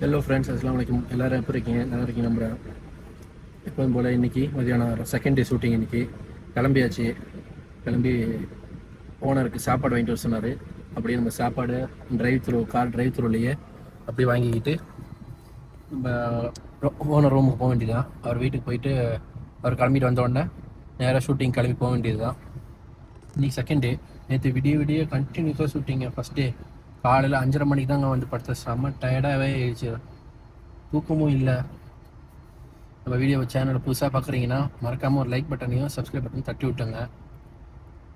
Hello friends அஸ்லாம் வலைக்கும் எல்லோரும் எப்போ இருக்கீங்க? நல்லா இருக்கீங்க நம்புகிறேன் எப்போதும் போல் இன்றைக்கி மதியானம் செகண்ட் டே ஷூட்டிங் இன்றைக்கி கிளம்பியாச்சு. கிளம்பி ஓனருக்கு சாப்பாடு வாங்கிட்டு வர சொன்னார். அப்படியே நம்ம சாப்பாடு டிரைவ் த்ரூ கார் டிரைவ் த்ரூலேயே அப்படியே வாங்கிக்கிட்டு நம்ம ஓனர் ரூமுக்கு போக வேண்டியதுதான். அவர் வீட்டுக்கு போயிட்டு அவர் கிளம்பிட்டு வந்த உடனே நேராக ஷூட்டிங் கிளம்பி போக வேண்டியது தான் இன்றைக்கி செகண்ட் டே நேற்று விடிய விடிய கண்டினியூஸாக ஷூட்டிங்க ஃபஸ்ட் டே காலையில் அஞ்சரை மணிக்கு தாங்க வந்து படுத்த செம்ம டயர்டாகவே ஆயிடுச்சு. தூக்கமும் இல்லை. நம்ம வீடியோ சேனலை புதுசாக பார்க்குறீங்கன்னா மறக்காமல் ஒரு லைக் பட்டனையும் சப்ஸ்கிரைப் பட்டனையும் தட்டி விட்டுங்க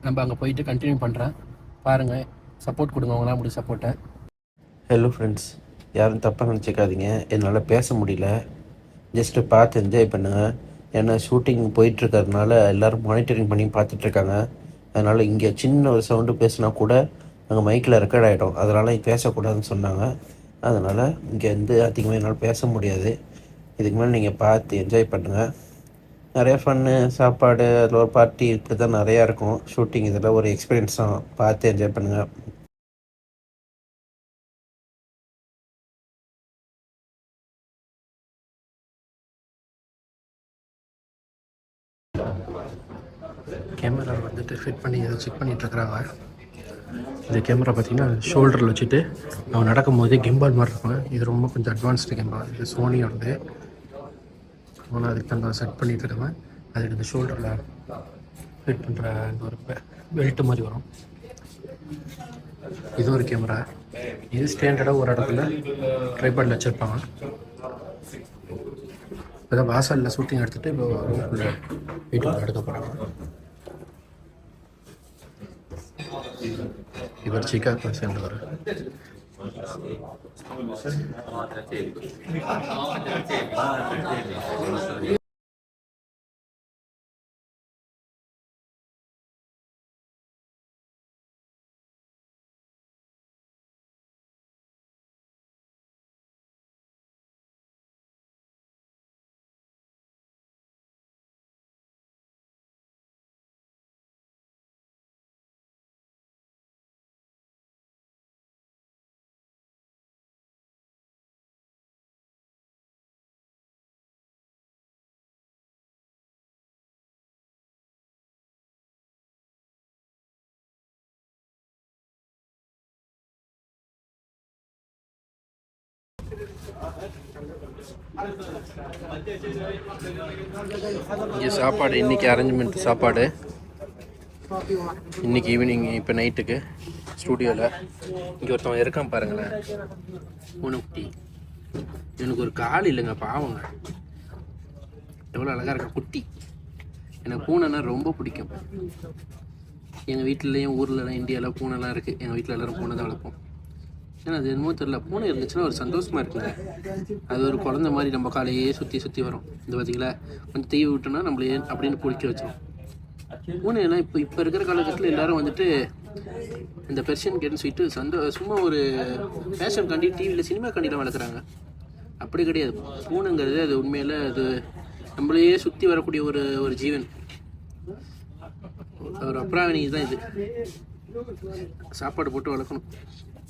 நம்ம அங்கே போயிட்டு கண்டினியூ பண்ணுறேன் பாருங்கள் சப்போர்ட் கொடுங்க. உங்களால் முடிஞ்ச சப்போர்ட்டை ஹலோ ஃப்ரெண்ட்ஸ் யாரும் தப்பாக நினச்சிக்காதீங்க. என்னால் பேச முடியல. ஜஸ்ட்டு பார்த்து என்ஜாய் பண்ணுங்கள் ஏன்னா ஷூட்டிங் போயிட்டுருக்கறதுனால எல்லோரும் மானிட்டரிங் பண்ணி பார்த்துட்ருக்காங்க அதனால் இங்கே சின்ன ஒரு சவுண்டு பேசினா கூட அங்கே மைக்கில் ரெக்கார்ட் ஆகிடும் அதனால் பேசக்கூடாதுன்னு சொன்னாங்க. அதனால் இங்கே வந்து அதிகமாக என்னால் பேச முடியாது. இதுக்கு மேலே நீங்கள் பார்த்து என்ஜாய் பண்ணுங்கள் நிறைய ஃபன்னு சாப்பாடு அதில் ஒரு பார்ட்டி இப்படி தான் நிறையா இருக்கும். ஷூட்டிங் இதில் ஒரு எக்ஸ்பீரியன்ஸ் தான். பார்த்து என்ஜாய் பண்ணுங்கள் கேமரா வந்துட்டு ஃபிட் பண்ணி அதை செக் பண்ணிகிட்ருக்குறாங்க இந்த கேமரா பார்த்தீங்கன்னா ஷோல்டரில் வச்சுட்டு அவன் நடக்கும்போது கிம்பால் மாதிரி இருக்கும். இது ரொம்ப கொஞ்சம் அட்வான்ஸ்டு கேமரா இது சோனியோடது ஆனால் அதுக்கு தங்க செட் பண்ணிட்டு இருக்கேன். அதுக்கு இந்த ஷோல்டரில் ஃபிட் பண்ணுற இந்த ஒரு பெல்ட் மாதிரி வரும். இது ஒரு கேமரா இது ஸ்டாண்டர்டாக ஒரு இடத்துல ட்ரைபாடில் வச்சுருப்பாங்க. இப்போ வாசலில் ஷூட்டிங் எடுத்துகிட்டு இப்போ ரூம்குள்ளே எடுக்க போகிறாங்க ಇವರು ಚಿಕಾಕ್ ಅವರು இங்கே சாப்பாடு இன்னைக்கு அரேஞ்ச்மெண்ட் சாப்பாடு. இன்னைக்கு ஈவினிங் இப்போ நைட்டுக்கு ஸ்டூடியோவில் இங்கே ஒருத்தவன் இருக்கான் பாருங்களேன். உனக்குட்டி எனக்கு ஒரு கால் இல்லைங்க பாவங்க. எவ்வளோ அழகாக இருக்கா குட்டி. எனக்கு பூனைனா ரொம்ப பிடிக்கும். எங்கள் வீட்டிலையும் ஊர்லலாம் இந்தியாவில் பூனைலாம் இருக்குது எங்கள் வீட்டில் எல்லோரும் பூனை தான் வளர்ப்போம். ஏன்னா அது என்னமோ தெரில பூனை இருந்துச்சுன்னா ஒரு சந்தோஷமாக இருக்குங்க. அது ஒரு குழந்த மாதிரி நம்ம காலையே சுற்றி சுற்றி வரும். இந்த பார்த்தீங்களா கொஞ்சம் தீ விட்டோன்னா நம்மளே அப்படின்னு குளிக்க வச்சிடும் பூனையெல்லாம் இப்போ இப்போ இருக்கிற காலகட்டத்தில் எல்லாரும் வந்துட்டு இந்த பெர்ஷியன் கேட்னு சொல்லிட்டு சந்தோ சும்மா ஒரு ஃபேஷன் காண்டி டிவியில் சினிமா காண்டிலாம் வளர்க்குறாங்க. அப்படி கிடையாது. பூனைங்கிறது அது உண்மையில் அது நம்மளையே சுற்றி வரக்கூடிய ஒரு ஒரு ஜீவன். ஒரு அப்ராவணி தான் இது. சாப்பாடு போட்டு வளர்க்கணும்.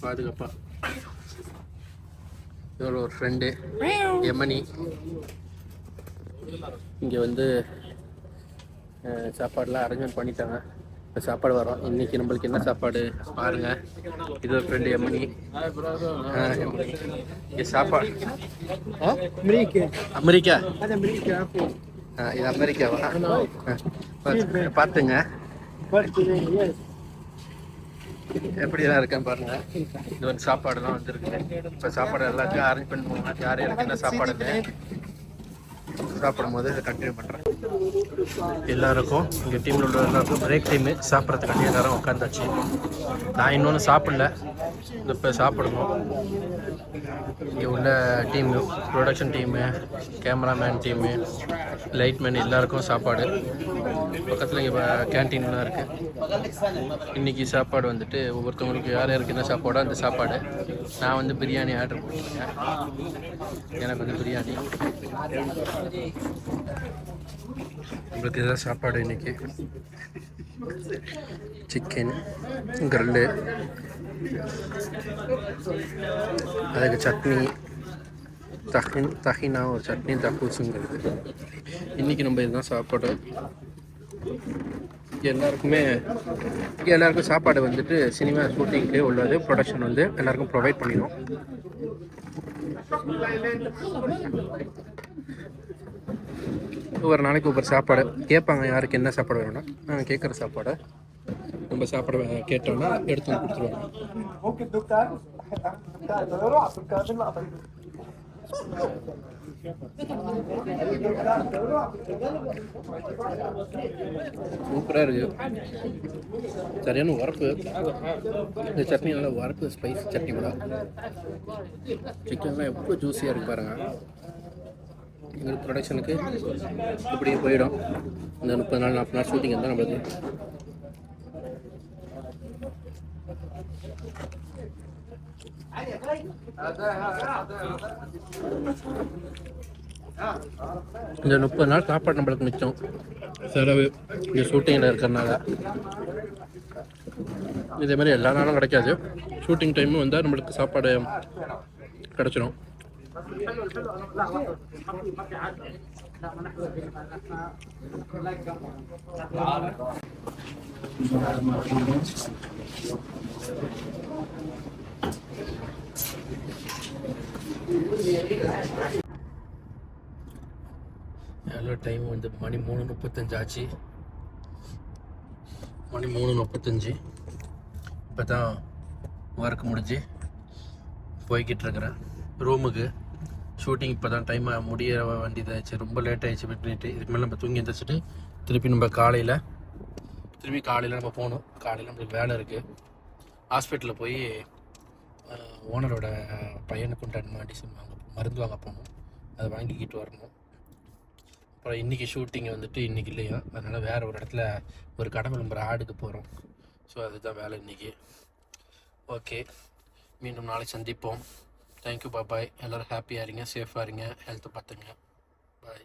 பாதுகாப்பா. இதோட ஒரு ஃப்ரெண்டு யமனி. இங்கே வந்து சாப்பாடுலாம் அரேஞ்ச்மெண்ட் பண்ணிட்டாங்க. இப்போ சாப்பாடு வரோம். இன்னைக்கு நம்மளுக்கு என்ன சாப்பாடு? பாருங்க. இது ஒரு ஃப்ரெண்டு யமனி. இங்கே சாப்பாடு? அமெரிக்கா. இது அமெரிக்காவா? பார்த்துங்க எப்படிலாம் இருக்கேன் பாருங்க. இது வந்து சாப்பாடுலாம் வந்துருக்கு இப்போ சாப்பாடு எல்லாத்தையும் அரேஞ்ச் பண்ணி போகணும் யார் யாருக்கு என்ன சாப்பாடு சாப்பிடும் போது இதை கண்டினியூ பண்ணுறேன் எல்லாருக்கும் இங்கே டீமில் உள்ள எல்லாருக்கும் பிரேக் டைமு சாப்பிட்றதுக்காண்டி எல்லாரும் உட்காந்தாச்சு. நான் இன்னொன்று சாப்பிடல. இப்போ சாப்பிடணும் இங்கே உள்ள team production team cameraman team lightman எல்லாருக்கும் சாப்பாடு. பக்கத்தில் இங்கே கேன்டீன்லாம் இருக்குது இன்றைக்கி சாப்பாடு வந்துட்டு ஒவ்வொருத்தவங்களுக்கு யார் யாருக்கு என்ன சாப்பாடோ அந்த சாப்பாடு. நான் வந்து பிரியாணி ஆர்டர் பண்ணியிருக்கேன் எனக்கு வந்து பிரியாணி. உங்களுக்கு இதான் சாப்பாடு இன்னைக்கு. சிக்கன் கிரில்லு அதுக்கு சட்னி தஹின் தஹினா ஒரு சட்னி தக்கூசுங்கிறது இன்றைக்கி நம்ம இதுதான் சாப்பாடு. எல்லாருக்குமே எல்லாருக்கும் சாப்பாடு வந்துட்டு சினிமா ஷூட்டிங்லேயே உள்ளது ப்ரொடக்ஷன் வந்து எல்லாருக்கும் ப்ரொவைட் பண்ணிடும் ஒவ்வொரு நாளைக்கு ஒவ்வொரு சாப்பாடு. கேட்பாங்க யாருக்கு என்ன சாப்பாடு வேணும்னா. நாங்கள் கேட்குற சாப்பாடை நம்ம சாப்பாடு கேட்டோம்னா எடுத்து வந்து கொடுத்துருவாங்க. சூப்பராக இருக்கு. சரியான உரப்பு இந்த சட்னி நல்லா உரப்பு ஸ்பைஸ் சட்னி கூட. சிக்கன்லாம் எப்போ ஜூஸியாக இருக்கு பாருங்கள் எங்களுக்கு ப்ரொடக்ஷனுக்கு இப்படியே போயிடும். இந்த முப்பது நாள் நாற்பது நாள் ஷூட்டிங் இருந்தால் நம்மளுக்கு இந்த முப்பது நாள் சாப்பாடு நம்மளுக்கு மிச்சம். செலவு இந்த ஷூட்டிங்கில் இருக்கிறனால. இதே மாதிரி எல்லா நாளும் கிடைக்காது. ஷூட்டிங் டைமும் வந்தால் நம்மளுக்கு சாப்பாடு கிடச்சிரும். எவ்வளோ டைம் வந்து மணி மூணு முப்பத்தஞ்சு ஆச்சு மணி மூணு முப்பத்தஞ்சு. இப்போ தான் ஒர்க் முடிஞ்சு போய்கிட்டு இருக்கிறேன். ரூமுக்கு ஷூட்டிங் இப்போ தான் டைம் முடிய வேண்டியதாச்சு ரொம்ப லேட் ஆகிடுச்சு மிட் நைட்டு இதுக்கு மேலே நம்ம தூங்கி எழுந்திரிச்சிட்டு திருப்பி நம்ம காலையில் திருப்பி காலையில் நம்ம போகணும். காலையில் நம்மளுக்கு வேலை இருக்குது ஹாஸ்பிட்டலில் போய் ஓனரோட பையனுக்கு உண்டான மெடிசன் வாங்க மருந்து வாங்க போகணும். அதை வாங்கிக்கிட்டு வரணும். அப்புறம் இன்றைக்கி ஷூட்டிங் வந்துட்டு இன்றைக்கி இல்லையா? அதனால் வேறு ஒரு இடத்துல ஒரு கடை விளம்பர ஆடுக்கு போகிறோம் ஸோ அதுதான் வேலை இன்றைக்கி ஓகே மீண்டும் நாளை சந்திப்போம். தேங்க்யூ பாய் எல்லோரும் ஹாப்பியாக இருங்க சேஃபாக இருங்க ஹெல்த்தை பார்த்துங்க பாய்